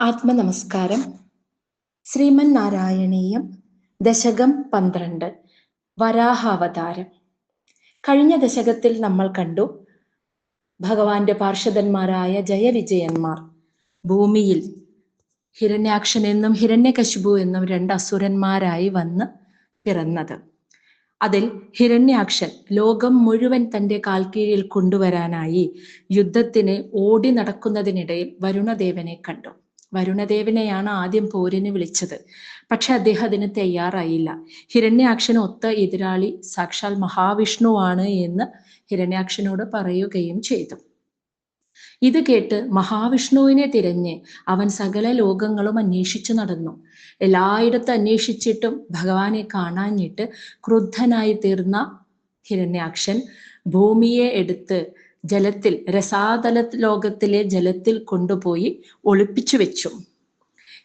ആത്മനമസ്കാരം. ശ്രീമൻ നാരായണീയം ദശകം പന്ത്രണ്ട് വരാഹാവതാരം. കഴിഞ്ഞ ദശകത്തിൽ നമ്മൾ കണ്ടു ഭഗവാന്റെ പാർഷദന്മാരായ ജയവിജയന്മാർ. ഭൂമിയിൽ ഹിരണ്യാക്ഷൻ എന്നും ഹിരണ്യകശിപു എന്നും രണ്ട് അസുരന്മാരായി വന്ന് പിറന്നത്. അതിൽ ഹിരണ്യാക്ഷൻ ലോകം മുഴുവൻ തന്റെ കാൽക്കീഴിൽ കൊണ്ടുവരാനായി യുദ്ധത്തിന് ഓടി നടക്കുന്നതിനിടയിൽ വരുണദേവനെ കണ്ടു. വരുണദേവനെയാണ് ആദ്യം പോരിന് വിളിച്ചത്. പക്ഷെ അദ്ദേഹം അതിന് തയ്യാറായില്ല. ഹിരണ്യാക്ഷന് ഒത്ത എതിരാളി സാക്ഷാൽ മഹാവിഷ്ണുവാണ് എന്ന് ഹിരണ്യാക്ഷനോട് പറയുകയും ചെയ്തു. ഇത് കേട്ട് മഹാവിഷ്ണുവിനെ തിരഞ്ഞ് അവൻ സകല ലോകങ്ങളും അന്വേഷിച്ചു നടന്നു. എല്ലായിടത്തും അന്വേഷിച്ചിട്ടും ഭഗവാനെ കാണാഞ്ഞിട്ട് ക്രുദ്ധനായി തീർന്ന ഹിരണ്യാക്ഷൻ ഭൂമിയെ എടുത്ത് ജലത്തിൽ രസാതല ലോകത്തിലെ ജലത്തിൽ കൊണ്ടുപോയി ഒളിപ്പിച്ചു വെച്ചു.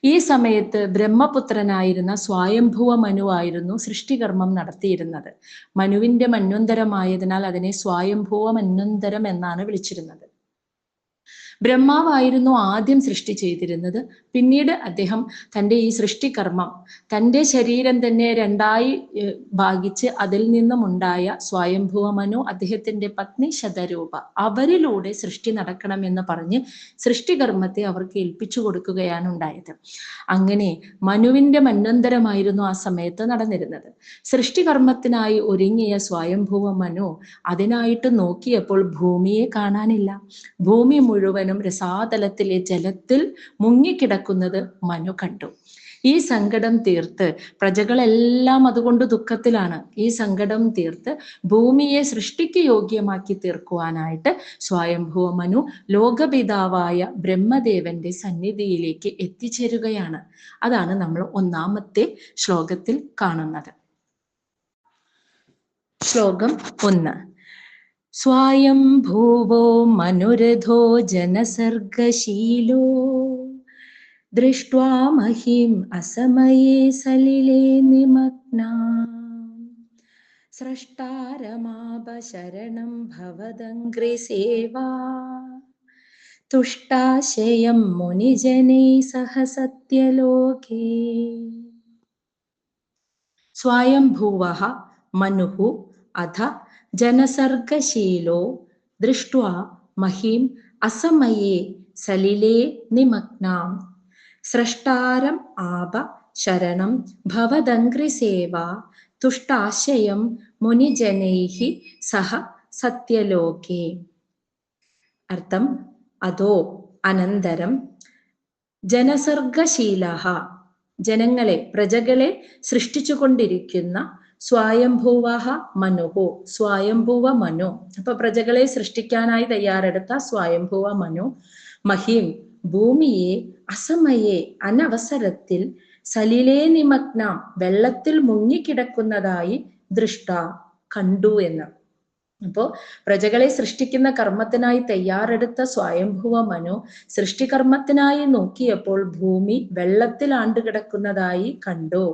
ഈ സമയത്ത് ബ്രഹ്മപുത്രനായിരുന്ന സ്വായംഭുവ മനുവായിരുന്നു സൃഷ്ടികർമ്മം നടത്തിയിരുന്നത്. മനുവിന്റെ മന്വന്തരമായതിനാൽ അതിനെ സ്വായംഭുവ മന്വന്തരം എന്നാണ് വിളിച്ചിരുന്നത്. ബ്രഹ്മാവായിരുന്നു ആദ്യം സൃഷ്ടി ചെയ്തിരുന്നത്. പിന്നീട് അദ്ദേഹം തന്റെ ഈ സൃഷ്ടികർമ്മം തന്റെ ശരീരം തന്നെ രണ്ടായി ഭാഗിച്ച് അതിൽ നിന്നും ഉണ്ടായ സ്വയംഭുവ മനു അദ്ദേഹത്തിന്റെ പത്നി ശതരൂപ അവരിലൂടെ സൃഷ്ടി നടക്കണമെന്ന് പറഞ്ഞ് സൃഷ്ടികർമ്മത്തെ അവർക്ക് ഏൽപ്പിച്ചു കൊടുക്കുകയാണ് ഉണ്ടായത്. അങ്ങനെ മനുവിന്റെ മന്നന്തരമായിരുന്നു ആ സമയത്ത് നടന്നിരുന്നത്. സൃഷ്ടികർമ്മത്തിനായി ഒരുങ്ങിയ സ്വയംഭുവ മനു അതിനായിട്ട് നോക്കിയപ്പോൾ ഭൂമിയെ കാണാനില്ല. ഭൂമി മുഴുവൻ മുഴുവനും രസാതലത്തിലെ ജലത്തിൽ മുങ്ങിക്കിടക്കുന്നത് മനു കണ്ടു. ഈ സങ്കടം തീർത്ത് പ്രജകളെല്ലാം അതുകൊണ്ട് ദുഃഖത്തിലാണ്. ഈ സങ്കടം തീർത്ത് ഭൂമിയെ സൃഷ്ടിക്ക് യോഗ്യമാക്കി തീർക്കുവാനായിട്ട് സ്വയംഭൂവ മനു ലോകപിതാവായ ബ്രഹ്മദേവന്റെ സന്നിധിയിലേക്ക് എത്തിച്ചേരുകയാണ്. അതാണ് നമ്മൾ ഒന്നാമത്തെ ശ്ലോകത്തിൽ കാണുന്നത്. ശ്ലോകം ഒന്ന്. स्वायम्भुवो मनुरथो जनसर्गशीलो दृष्ट्वा महीम् असमये सलिले निमग्ना स्रष्टारमापशरणं भवदङ्घ्रिसेवा तुष्टाशयं मुनिजनैः सह सत्यलोके स्वायम्भुवः मनुः अथ ജനസർഗശീലോ ദൃഷ്ട മഹീം അസമയേ സലിലേ നിമഗ്നാം. സ്രഷ്ടാരം ആപ ശരണം ഭവദംഗ്രിസേവ തുഷ്ടാശയം മുനിജനൈഹി സഹ സത്യലോകേ. അർത്ഥം അതോ അനന്തരം. ജനസർഗശീല ജനങ്ങളെ പ്രജകളെ സൃഷ്ടിച്ചുകൊണ്ടിരിക്കുന്ന സ്വയംഭൂവ മനുഹു സ്വയംഭൂവ മനു. അപ്പൊ പ്രജകളെ സൃഷ്ടിക്കാനായി തയ്യാറെടുത്ത സ്വയംഭൂവ മനു. മഹിം ഭൂമിയെ അസമയെ അനവസരത്തിൽ സലിലേ നിമഗ്നം വെള്ളത്തിൽ മുങ്ങിക്കിടക്കുന്നതായി ദൃഷ്ട കണ്ടു എന്ന്. അപ്പോ പ്രജകളെ സൃഷ്ടിക്കുന്ന കർമ്മത്തിനായി തയ്യാറെടുത്ത സ്വയംഭുവ മനു സൃഷ്ടികർമ്മത്തിനായി നോക്കിയപ്പോൾ ഭൂമി വെള്ളത്തിൽ ആണ്ടുകിടക്കുന്നതായി കണ്ടു.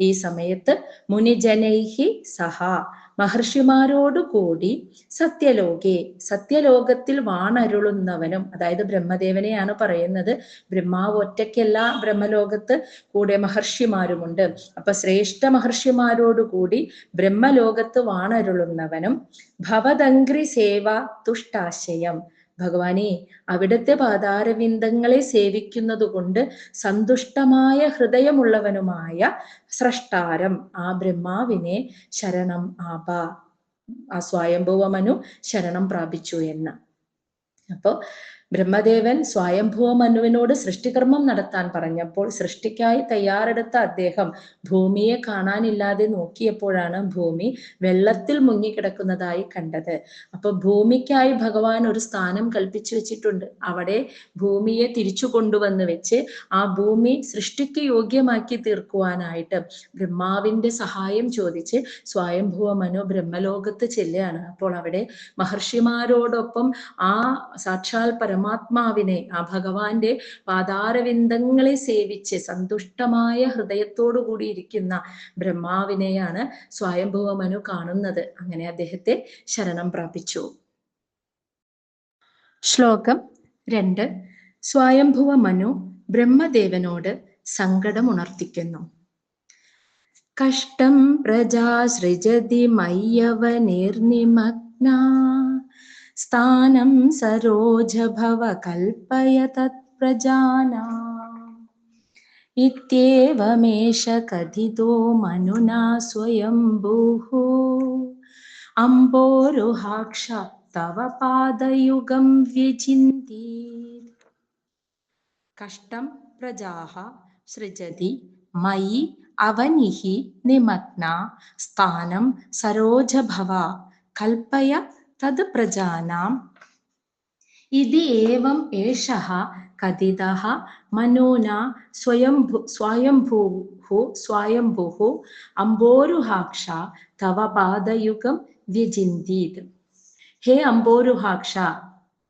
ഈ സമയത്ത് മുനിജനൈഹി സഹ മഹർഷിമാരോടുകൂടി സത്യലോകെ സത്യലോകത്തിൽ വാണരുളുന്നവനും അതായത് ബ്രഹ്മദേവനെയാണ് പറയുന്നത് ബ്രഹ്മാവ് ഒറ്റയ്ക്കല്ല ബ്രഹ്മലോകത്ത് കൂടെ മഹർഷിമാരുമുണ്ട്. അപ്പൊ ശ്രേഷ്ഠ മഹർഷിമാരോടുകൂടി ബ്രഹ്മലോകത്ത് വാണരുളുന്നവനും ഭവതങ്ക്രി സേവ തുഷ്ടാശയം. ഭഗവാനെ അവിടുത്തെ പാതാരവിന്ദങ്ങളെ സേവിക്കുന്നത് കൊണ്ട് സന്തുഷ്ടമായ ഹൃദയമുള്ളവനുമായ സ്രഷ്ടാരം ആ ബ്രഹ്മാവിനെ ശരണം ആപ ആ സ്വയംഭവമനു ശരണം പ്രാപിച്ചു എന്ന്. അപ്പോ ബ്രഹ്മദേവൻ സ്വയംഭൂവ മനുവിനോട് സൃഷ്ടികർമ്മം നടത്താൻ പറഞ്ഞപ്പോൾ സൃഷ്ടിക്കായി തയ്യാറെടുത്ത അദ്ദേഹം ഭൂമിയെ കാണാനില്ലാതെ നോക്കിയപ്പോഴാണ് ഭൂമി വെള്ളത്തിൽ മുങ്ങിക്കിടക്കുന്നതായി കണ്ടത്. അപ്പൊ ഭൂമിക്കായി ഭഗവാൻ ഒരു സ്ഥാനം കൽപ്പിച്ചു വെച്ചിട്ടുണ്ട്. അവിടെ ഭൂമിയെ തിരിച്ചു കൊണ്ടുവന്ന് വെച്ച് ആ ഭൂമി സൃഷ്ടിക്ക് യോഗ്യമാക്കി തീർക്കുവാനായിട്ട് ബ്രഹ്മാവിന്റെ സഹായം ചോദിച്ച് സ്വയംഭൂവ മനു ബ്രഹ്മലോകത്ത് ചെല്ലുകയാണ്. അപ്പോൾ അവിടെ മഹർഷിമാരോടൊപ്പം ആ സാക്ഷാൽ പരമ പരമാത്മാവിനെ ആ ഭഗവാന്റെ പാതാരവിന്ദങ്ങളെ സേവിച്ച് സന്തുഷ്ടമായ ഹൃദയത്തോടു കൂടി ഇരിക്കുന്ന ബ്രഹ്മാവിനെയാണ് സ്വയംഭവ മനു കാണുന്നത്. അങ്ങനെ അദ്ദേഹത്തെ ശരണം പ്രാപിച്ചു. ശ്ലോകം രണ്ട്. സ്വയംഭുവ മനു ബ്രഹ്മദേവനോട് സങ്കടം ഉണർത്തിക്കുന്നു കഷ്ടം പ്രജാ സൃജതി മയ്യവനിർനിമഗ്ന സ്ഥാനം സരോജഭവ കൽപ്പയ തത്പ്രജാനാ ഇത്യേവമേഷ കഥിതോ മനുനാ സ്വയംഭൂः അംബോരുഹാക്ഷ തവ പാദയുഗം വ്യചിന്തി കഷ്ടം പ്രജാഹ സൃജതി മയി അവനിഹി നിമഗ്ന. സ്ഥാനം സരോജഭവ കൽപ്പയ തത് പ്രജാനാം ഇതി ഏവം ഏഷഃ കഥിതഃ മനോന സ്വയംഭു സ്വയംഭൂഃ സ്വയംഭുഃ അംബോരുഹാക്ഷ തവ പാദയുഗം വ്യചിന്തീത് ഹേ അംബോരുഹാക്ഷ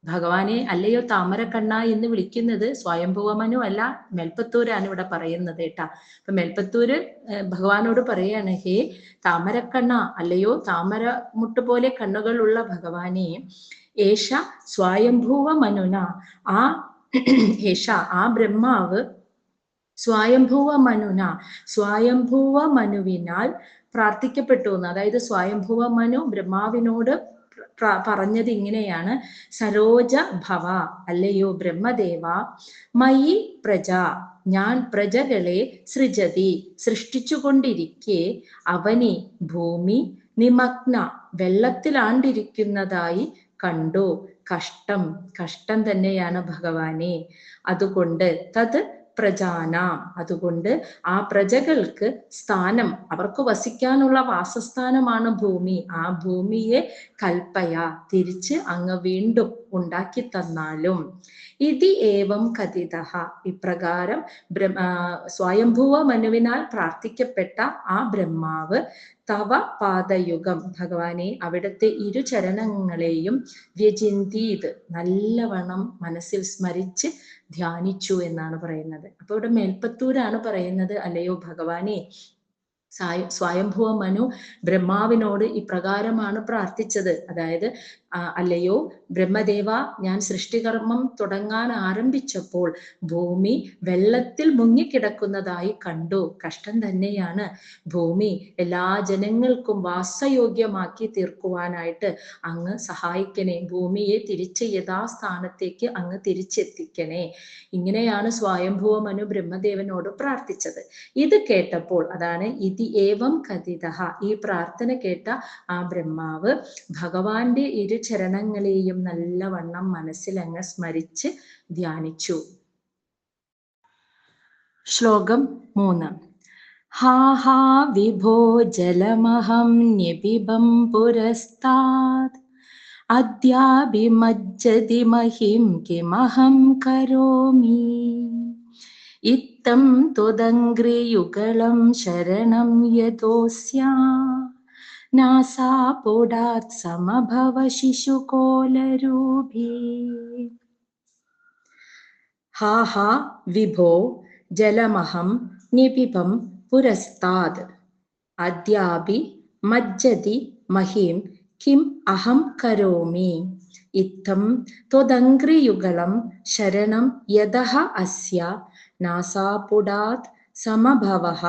ഭഗവാനെ അല്ലയോ താമരക്കണ്ണ എന്ന് വിളിക്കുന്നത് സ്വയംഭുവമനു അല്ല മെൽപ്പത്തൂരാണ് ഇവിടെ പറയുന്നത് കേട്ടാ. അപ്പൊ മെൽപ്പത്തൂര് ഭഗവാനോട് പറയാണ് ഹേ താമരക്കണ്ണ അല്ലയോ താമര മുട്ട് പോലെ കണ്ണുകളുള്ള ഭഗവാനെ ഏഷ സ്വയംഭൂവ മനുന ആ ഏഷ ആ ബ്രഹ്മാവ് സ്വയംഭൂവ മനുന സ്വയംഭൂവ മനുവിനാൽ പ്രാർത്ഥിക്കപ്പെട്ടു എന്ന് അതായത് സ്വയംഭൂവ മനു ബ്രഹ്മാവിനോട് പറഞ്ഞത് ഇങ്ങനെയാണ്. സരോജ ഭവ അല്ലയോ ബ്രഹ്മദേവ മയി പ്രജ ഞാൻ പ്രജകളെ സൃജതി സൃഷ്ടിച്ചുകൊണ്ടിരിക്കെ അവനെ ഭൂമി നിമഗ്ന വെള്ളത്തിലാണ്ടിരിക്കുന്നതായി കണ്ടു. കഷ്ടം കഷ്ടം തന്നെയാണ് ഭഗവാനെ. അതുകൊണ്ട് തത് പ്രജാനാം. അതുകൊണ്ട് ആ പ്രജകൾക്ക് സ്ഥാനം അവർക്ക് വസിക്കാനുള്ള വാസസ്ഥാനമാണ് ഭൂമി. ആ ഭൂമിയെ കൽപ്പയ. തിരിച്ച് അങ്ങ് വീണ്ടും ഉണ്ടാക്കി തന്നാലും ഇതി ഏവം കഥിത ഇപ്രകാരം സ്വയംഭൂവ മനുവിനാൽ പ്രാർത്ഥിക്കപ്പെട്ട ആ ബ്രഹ്മാവ് തവ പാദയുഗം. ഭഗവാനെ അവിടുത്തെ ഇരുചരണങ്ങളെയും വ്യചിന്തീത്. നല്ലവണ്ണം മനസ്സിൽ സ്മരിച്ച് ധ്യാനിച്ചു എന്നാണ് പറയുന്നത്. അപ്പൊ ഇവിടെ മേൽപ്പത്തൂരാണ് പറയുന്നത് അല്ലയോ ഭഗവാനെ? സ്വയംഭുവ മനു ബ്രഹ്മാവിനോട് ഇപ്രകാരമാണ് പ്രാർത്ഥിച്ചത്. അതായത് അല്ലയോ ബ്രഹ്മദേവ ഞാൻ സൃഷ്ടികർമ്മം തുടങ്ങാൻ ആരംഭിച്ചപ്പോൾ ഭൂമി വെള്ളത്തിൽ മുങ്ങിക്കിടക്കുന്നതായി കണ്ടു. കഷ്ടം തന്നെയാണ്. ഭൂമി എല്ലാ ജനങ്ങൾക്കും വാസയോഗ്യമാക്കി തീർക്കുവാനായിട്ട് അങ്ങ് സഹായിക്കണേ. ഭൂമിയെ തിരിച്ച് യഥാസ്ഥാനത്തേക്ക് അങ്ങ് തിരിച്ചെത്തിക്കണേ. ഇങ്ങനെയാണ് സ്വയംഭൂവ മനു ബ്രഹ്മദേവനോട് പ്രാർത്ഥിച്ചത്. ഇത് കേട്ടപ്പോൾ അതാണ് ഇതി ഏവം കഥിത ഈ പ്രാർത്ഥന കേട്ട ആ ബ്രഹ്മാവ് ഭഗവാന്റെ ഇരു ചരണങ്ങളെയും നല്ലവണ്ണം മനസ്സിലങ്ങ് സ്മരിച്ച് ധ്യാനിച്ചു. ശ്ലോകം മൂന്ന്. ഹാ ഹാ വിഭോ ജലമഹം ന്യപിബം പുരസ്താത് അദ്യാഭിമജ്ജതി മഹിം കിമഹം കരോമി. ഇത്തം ത്വദംഗ്രിയുഗളം ശരണം യതോസ്യാ नासापोडात् समभव शिशुकोलरूपी हा हा विभो जलमहं निपिबं पुरस्तात् अद्यापि मज्जति महीं किम् अहं करोमि इत्थं त्वदङ्घ्रियुगलं शरणं यदः अस्य नासापुडात् സമഭവഹ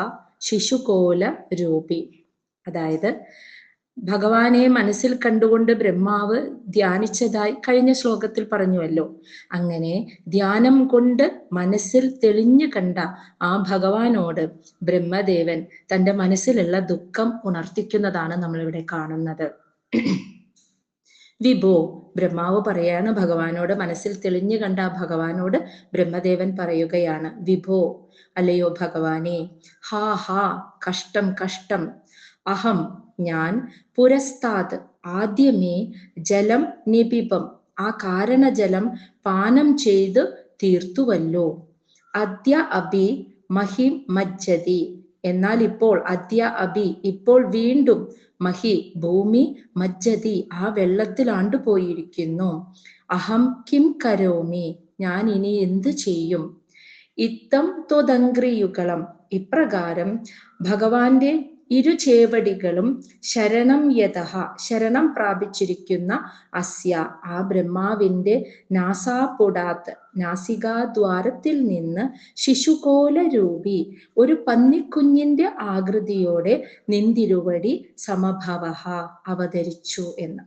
ശിശുകോലരൂപി അതായത് ഭഗവാനെ മനസ്സിൽ കണ്ടുകൊണ്ട് ബ്രഹ്മാവ് ധ്യാനിച്ചതായി കഴിഞ്ഞ ശ്ലോകത്തിൽ പറഞ്ഞുവല്ലോ. അങ്ങനെ ധ്യാനം കൊണ്ട് മനസ്സിൽ തെളിഞ്ഞു കണ്ട ആ ഭഗവാനോട് ബ്രഹ്മദേവൻ തന്റെ മനസ്സിലുള്ള ദുഃഖം ഉണർത്തിക്കുന്നതാണ് നമ്മളിവിടെ കാണുന്നത്. വിഭോ ബ്രഹ്മാവ് പറയാണ് ഭഗവാനോട് മനസ്സിൽ തെളിഞ്ഞു കണ്ട ആ ഭഗവാനോട് ബ്രഹ്മദേവൻ പറയുകയാണ് വിഭോ അല്ലയോ ഭഗവാനെ ഹാ ഹാ കഷ്ടം കഷ്ടം അഹം ഞാൻ പുരസ്താത് ആദ്യമേ ജലം നിപിപം ആ കാരണജലം പാനം ചെയ്ത് തീർത്തുവല്ലോ. അദ്യ അഭി മഹി മജ്ജതി. എന്നാൽ ഇപ്പോൾ അദ്യ അഭി ഇപ്പോൾ വീണ്ടും മഹി ഭൂമി മജ്ജതി ആ വെള്ളത്തിൽ ആണ്ടുപോയിരിക്കുന്നു അഹം കിം കരോമി? ഞാൻ ഇനി എന്തു ചെയ്യും? ഇത്തം തൊതങ്ക്രിയുകളം ഇപ്രകാരം ഭഗവാന്റെ ഇരുചേവടികളും ശരണം യഥ ശരണം പ്രാപിച്ചിരിക്കുന്ന അസ്യ ആ ബ്രഹ്മാവിന്റെ നാസാപുടാത്ത് നാസികാദ്വാരത്തിൽ നിന്ന് ശിശുകോല രൂപി ഒരു പന്നിക്കുഞ്ഞിന്റെ ആകൃതിയോടെ നിന്തിരുവടി സമഭവ അവതരിച്ചു എന്ന്.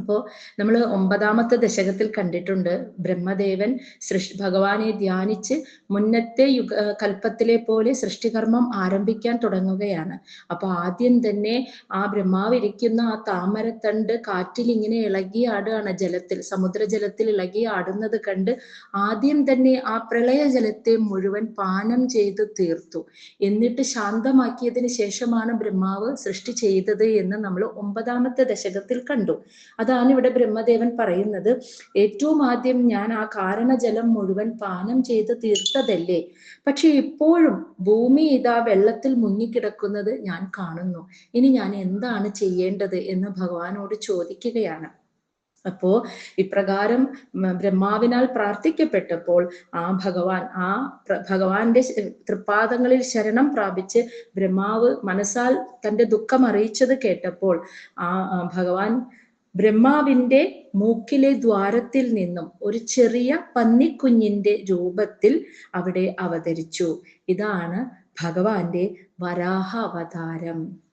അപ്പോൾ നമ്മൾ ഒമ്പതാമത്തെ ദശകത്തിൽ കണ്ടിട്ടുണ്ട് ബ്രഹ്മദേവൻ സൃഷ്ടി ഭഗവാനെ ധ്യാനിച്ച് മുന്നത്തെ യുഗ കൽപ്പത്തിലെ പോലെ സൃഷ്ടികർമ്മം ആരംഭിക്കാൻ തുടങ്ങുകയാണ്. അപ്പൊ ആദ്യം തന്നെ ആ ബ്രഹ്മാവിരിക്കുന്ന ആ താമരത്തണ്ട് കാറ്റിൽ ഇങ്ങനെ ഇളകി ആടുകയാണ് ജലത്തിൽ സമുദ്രജലത്തിൽ ഇളകി ആടുന്നത് കണ്ട് ആദ്യം തന്നെ ആ പ്രളയ ജലത്തെ മുഴുവൻ പാനം ചെയ്ത് തീർത്തു. എന്നിട്ട് ശാന്തമാക്കിയതിന് ശേഷമാണ് ബ്രഹ്മാവ് സൃഷ്ടി ചെയ്തത് എന്ന് നമ്മൾ ഒമ്പതാമത്തെ ദശകത്തിൽ കണ്ടു. അതാണ് ഇവിടെ ബ്രഹ്മദേവൻ പറയുന്നത്. ഏറ്റവും ആദ്യം ഞാൻ ആ കാരണജലം മുഴുവൻ പാനം ചെയ്ത് തീർത്തതല്ലേ? പക്ഷെ ഇപ്പോഴും ഭൂമി ഇതാ വെള്ളത്തിൽ മുങ്ങിക്കിടക്കുന്നത് ഞാൻ കാണുന്നു. ഇനി ഞാൻ എന്താണ് ചെയ്യേണ്ടത് എന്ന് ഭഗവാനോട് ചോദിക്കുകയാണ്. അപ്പോ ഇപ്രകാരം ബ്രഹ്മാവിനാൽ പ്രാർത്ഥിക്കപ്പെട്ടപ്പോൾ ആ ഭഗവാൻ ആ ഭഗവാന്റെ തൃപ്പാദങ്ങളിൽ ശരണം പ്രാപിച്ച് ബ്രഹ്മാവ് മനസ്സാൽ തന്റെ ദുഃഖം അറിയിച്ചത് കേട്ടപ്പോൾ ആ ഭഗവാൻ ബ്രഹ്മാവിന്റെ മൂക്കിലെ ദ്വാരത്തിൽ നിന്നും ഒരു ചെറിയ പന്നിക്കുഞ്ഞിന്റെ രൂപത്തിൽ അവിടെ അവതരിച്ചു. ഇതാണ് ഭഗവാന്റെ വരാഹ അവതാരം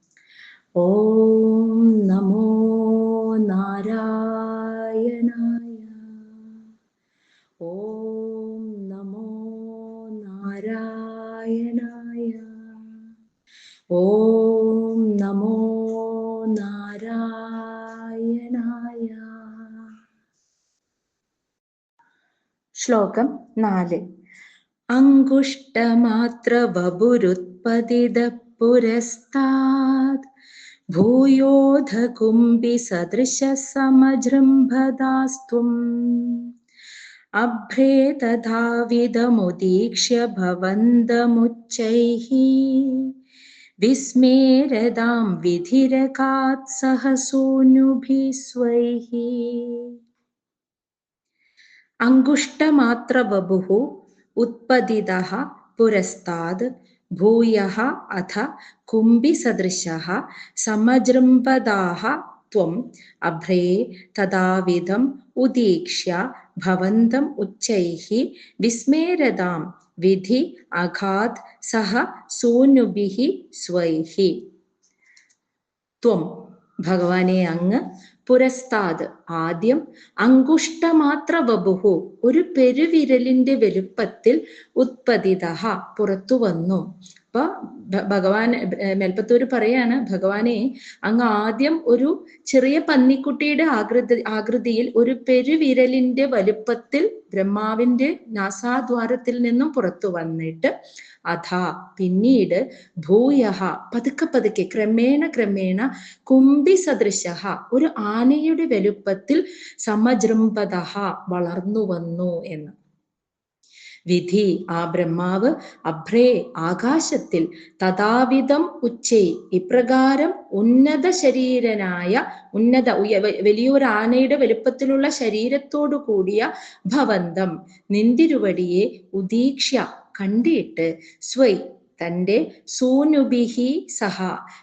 ഓം നമോ നാരായണായ. ഓം നമോ നാരായണായ. ഓം നമോ നാരായണായ. ശ്ലോകം നാല്. അങ്കുഷ്ടമാത്ര വപുരുത്പതിത പുരസ്താത് ഭൂയോധ കുംഭി സദൃശ സമജൃംഭദാസ്ത്വം അഭ്രേ തഥാവിധമുദീക്ഷ്യ ഭവന്തമുച്ചൈः വിസ്മേരതാം വിധിരകാത് സഹസൂനുഭിः अङ्गुष्ठमात्रवपुः उत्पतितः पुरस्ताद् भूयः अथ कुम्भिसदृशः समजृम्भदाः त्वम् अभ्रे तदाविधम् उदीक्ष्य भवन्तम् उच्चैः विस्मेरदां विधि अघात् सह सोऽनुभिः स्वैः त्वम् ഭഗവാനെ അങ്ങ് പുരസ്താത് ആദ്യം അങ്കുഷ്ടമാത്ര വബുഹു ഒരു പെരുവിരലിന്റെ വലുപ്പത്തിൽ ഉത്പതിത പുറത്തു വന്നു. അപ്പൊ ഭഗവാൻ മേൽപ്പത്തൂർ പറയാണ് ഭഗവാനെ അങ്ങ് ആദ്യം ഒരു ചെറിയ പന്നിക്കുട്ടിയുടെ ആകൃതി ആകൃതിയിൽ ഒരു പെരുവിരലിന്റെ വലുപ്പത്തിൽ ബ്രഹ്മാവിന്റെ നാസാദ്വാരത്തിൽ നിന്നും പുറത്തു വന്നിട്ട് അഥാ പിന്നീട് ഭൂയഹ പതുക്കെ പതുക്കെ ക്രമേണ ക്രമേണ കുംഭി സദൃശ ഒരു ആനയുടെ വലുപ്പത്തിൽ സമജൃംഭത വളർന്നു വന്നു എന്ന്. വിധി ആ ബ്രഹ്മാവ് അഭ്രേ ആകാശത്തിൽ തഥാവിധം ഉച്ചൈ. ഇപ്രകാരം ഉന്നത ശരീരനായ ഉന്നത വലിയൊരു ആനയുടെ വലുപ്പത്തിലുള്ള ശരീരത്തോടു കൂടിയ ഭവന്തം നിന്തിരുവടിയെ ഉദീക്ഷ കണ്ടിട്ട് സ്വൈ തന്റെ സൂനുബിഹി സഹ.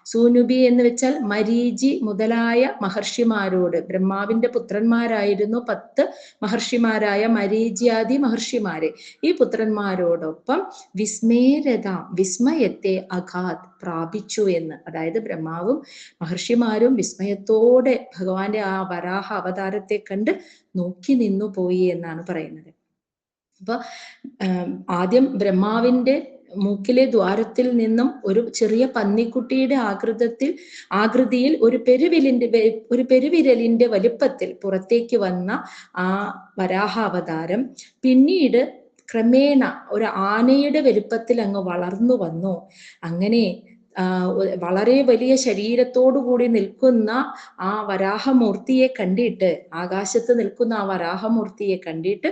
സൂനുബി എന്ന് വെച്ചാൽ മരീജി മുതലായ മഹർഷിമാരോട്. ബ്രഹ്മാവിന്റെ പുത്രന്മാരായിരുന്നു പത്ത് മഹർഷിമാരായ മരീചിയാദി മഹർഷിമാരെ. ഈ പുത്രന്മാരോടൊപ്പം വിസ്മേരത വിസ്മയത്തെ അഘാത് പ്രാപിച്ചു എന്ന്. അതായത് ബ്രഹ്മാവും മഹർഷിമാരും വിസ്മയത്തോടെ ഭഗവാന്റെ ആ വരാഹ അവതാരത്തെ കണ്ട് നോക്കി നിന്നു പോയി എന്നാണ് പറയുന്നത്. അപ്പൊ ആദ്യം ബ്രഹ്മാവിന്റെ മൂക്കിലെ ദ്വാരത്തിൽ നിന്നും ഒരു ചെറിയ പന്നിക്കുട്ടിയുടെ ആകൃതത്തിൽ ആകൃതിയിൽ ഒരു പെരുവിലിന്റെ ഒരു പെരുവിരലിന്റെ വലുപ്പത്തിൽ പുറത്തേക്ക് വന്ന ആ വരാഹാവതാരം പിന്നീട് ക്രമേണ ഒരു ആനയുടെ വലുപ്പത്തിൽ അങ്ങ് വളർന്നു വന്നു. അങ്ങനെ വളരെ വലിയ ശരീരത്തോടു കൂടി നിൽക്കുന്ന ആ വരാഹമൂർത്തിയെ കണ്ടിട്ട് ആകാശത്ത് നിൽക്കുന്ന ആ വരാഹമൂർത്തിയെ കണ്ടിട്ട്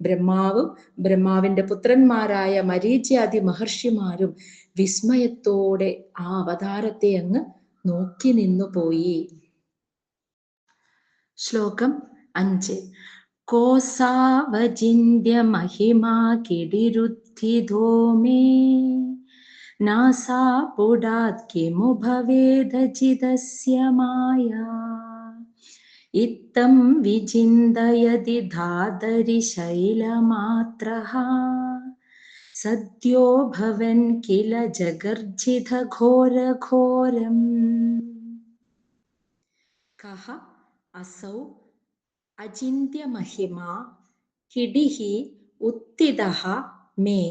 ബ്രഹ്മാവും ബ്രഹ്മാവിന്റെ പുത്രന്മാരായ മരീച്യാദി മഹർഷിമാരും വിസ്മയത്തോടെ ആ അവതാരത്തെ അങ്ങ് നോക്കി നിന്നു പോയി. ശ്ലോകം അഞ്ച്. കോസാവചിന്യ മഹിമാ കിടിരുദ്ധിധോ മേ नासापुडात् किमु भवेदजिदस्य माया इत्थं विचिन्तयति धातरि शैलमात्रः सद्यो भवन् किल जगर्जितघोरघोरम् कः असौ अचिन्त्यमहिमा किडिः उत्थितः मे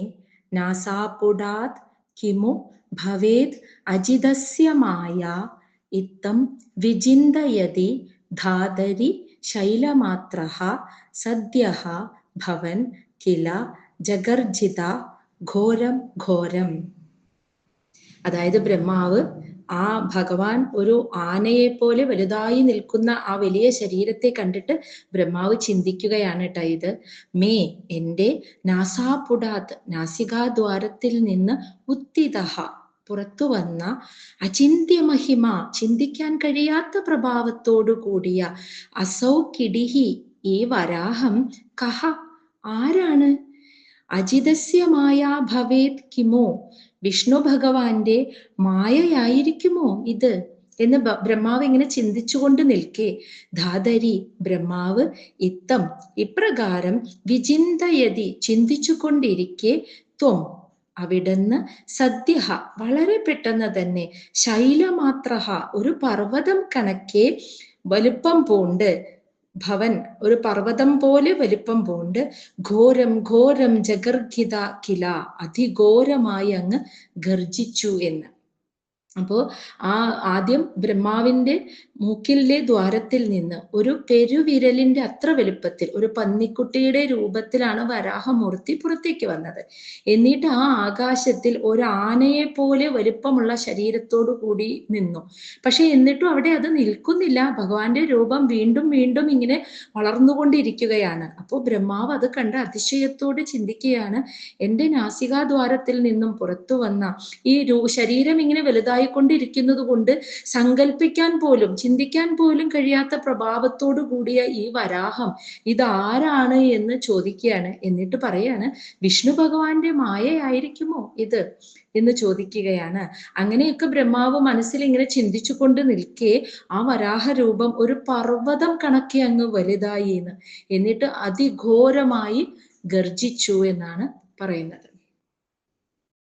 नासापुडात् കിമു ഭവേത് അജിതസ്യ മായ ഇത്തം വിചിന്തയതി ധാതരി ശൈലമാത്ര സദ്യ ഭവൻ കില ജഗർജിത ഘോരം ഘോരം അതായത് ബ്രഹ്മാവ് ആ ഭഗവാൻ ഒരു ആനയെ പോലെ വലുതായി നിൽക്കുന്ന ആ വലിയ ശരീരത്തെ കണ്ടിട്ട് ബ്രഹ്മാവ് ചിന്തിക്കുകയാണ് കേട്ടോ ഇത്. മേ എന്റെ നാസാപുടാത് നാസികാദ്വാരത്തിൽ നിന്ന് ഉത്തിതഹ പുറത്തു വന്ന അചിന്യമഹിമ ചിന്തിക്കാൻ കഴിയാത്ത പ്രഭാവത്തോടു കൂടിയ അസൗ കിടിഹി ഈ വരാഹം കഹ? ആരാണ്? അജിതസ്യമായ ഭവേത് കിമോ? വിഷ്ണു ഭഗവാന്റെ മായയായിരിക്കുമോ ഇത്? എന്ന് ബ്രഹ്മാവ് ഇങ്ങനെ ചിന്തിച്ചുകൊണ്ട് നിൽക്കെ. ധാതരി ബ്രഹ്മാവ് ഇത്തം ഇപ്രകാരം വിചിന്തയതി ചിന്തിച്ചു കൊണ്ടിരിക്കെ ത്വം. അവിടുന്ന് സദ്യ വളരെ പെട്ടെന്ന് തന്നെ ശൈലമാത്ര ഒരു പർവതം കണക്കെ വലുപ്പം പൂണ്ട്. ഭവൻ ഒരു പർവതം പോലെ വലിപ്പം പോണ്ട്. ഘോരം ഘോരം ജഗർഗിത കില അതിഘോരമായി അങ്ങ് ഗർജിച്ചു എന്ന്. അപ്പോ ആ ആദ്യം ബ്രഹ്മാവിന്റെ മൂക്കിലെ ദ്വാരത്തിൽ നിന്ന് ഒരു പെരുവിരലിന്റെ അത്ര വലുപ്പത്തിൽ ഒരു പന്നിക്കുട്ടിയുടെ രൂപത്തിലാണ് വരാഹമൂർത്തി പുറത്തേക്ക് വന്നത്. എന്നിട്ട് ആ ആകാശത്തിൽ ഒരു ആനയെ പോലെ വലുപ്പമുള്ള ശരീരത്തോടു കൂടി നിന്നു. പക്ഷെ എന്നിട്ടും അവിടെ അത് നിൽക്കുന്നില്ല. ഭഗവാന്റെ രൂപം വീണ്ടും വീണ്ടും ഇങ്ങനെ വളർന്നുകൊണ്ടിരിക്കുകയാണ്. അപ്പോൾ ബ്രഹ്മാവ് അത് കണ്ട് അതിശയത്തോടെ ചിന്തിക്കുകയാണ് എന്റെ നാസികാദ്വാരത്തിൽ നിന്നും പുറത്തു വന്ന ഈ ശരീരം ഇങ്ങനെ വലുതായിക്കൊണ്ടിരിക്കുന്നത് കൊണ്ട് സങ്കല്പിക്കാൻ പോലും ചിന്തിക്കാൻ പോലും കഴിയാത്ത പ്രഭാവത്തോടു കൂടിയ ഈ വരാഹം ഇതാരാണ് എന്ന് ചോദിക്കുകയാണ്. എന്നിട്ട് പറയാണ് വിഷ്ണു ഭഗവാന്റെ മായയായിരിക്കുമോ ഇത്? എന്ന് ചോദിക്കുകയാണ്. അങ്ങനെയൊക്കെ ബ്രഹ്മാവ് മനസ്സിൽ ഇങ്ങനെ ചിന്തിച്ചു കൊണ്ട് നിൽക്കെ ആ വരാഹ രൂപം ഒരു പർവതം കണക്കെ അങ്ങ് വലുതായി എന്ന്. എന്നിട്ട് അതിഘോരമായി ഗർജിച്ചു എന്നാണ് പറയുന്നത്.